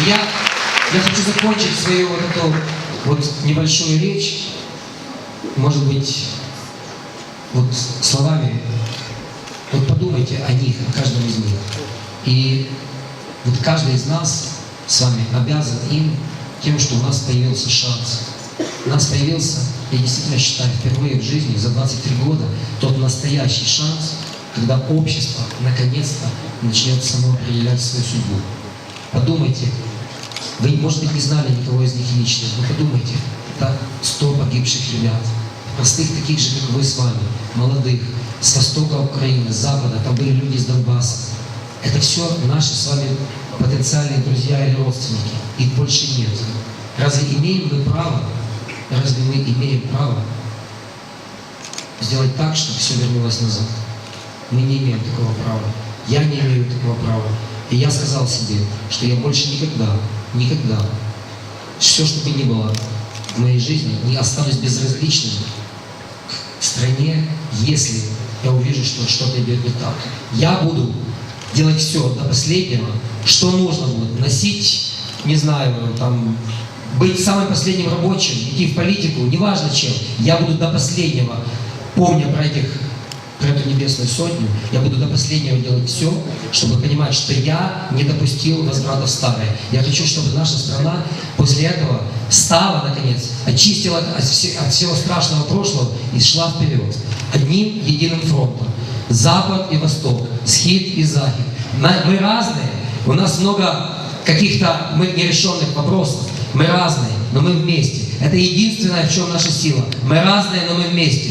И я, я хочу закончить свою вот эту вот небольшую речь, может быть, вот словами. Вот подумайте о них, о каждом из них. И вот каждый из нас с вами обязан им тем, что у нас появился шанс. У нас появился, я действительно считаю, впервые в жизни за 23 года тот настоящий шанс, когда общество наконец-то начнет само определять свою судьбу. Подумайте, вы, может быть, не знали никого из них лично, но подумайте, это 100 погибших ребят, простых таких же, как вы с вами, молодых, с востока Украины, с запада, там были люди из Донбасса. Это все наши с вами потенциальные друзья или родственники. Их больше нет. Разве имеем мы право, разве мы имеем право сделать так, чтобы все вернулось назад? Мы не имеем такого права. Я не имею такого права. И я сказал себе, что я больше никогда, никогда, все, что бы ни было в моей жизни, не останусь безразличным к стране, если я увижу, что что-то идет не так. Я буду делать все до последнего, что нужно будет, носить, не знаю, там, быть самым последним рабочим, идти в политику, неважно чем, я буду до последнего, помня про этих про эту небесную сотню, я буду до последнего делать все, чтобы понимать, что я не допустил возврата в старое. Я хочу, чтобы наша страна после этого стала, наконец, очистила от, от всего страшного прошлого и шла вперед. Одним единым фронтом. Запад и Восток, Схид и Захид. Мы разные, у нас много каких-то мы нерешенных вопросов. Мы разные, но мы вместе. Это единственное, в чем наша сила. Мы разные, но мы вместе.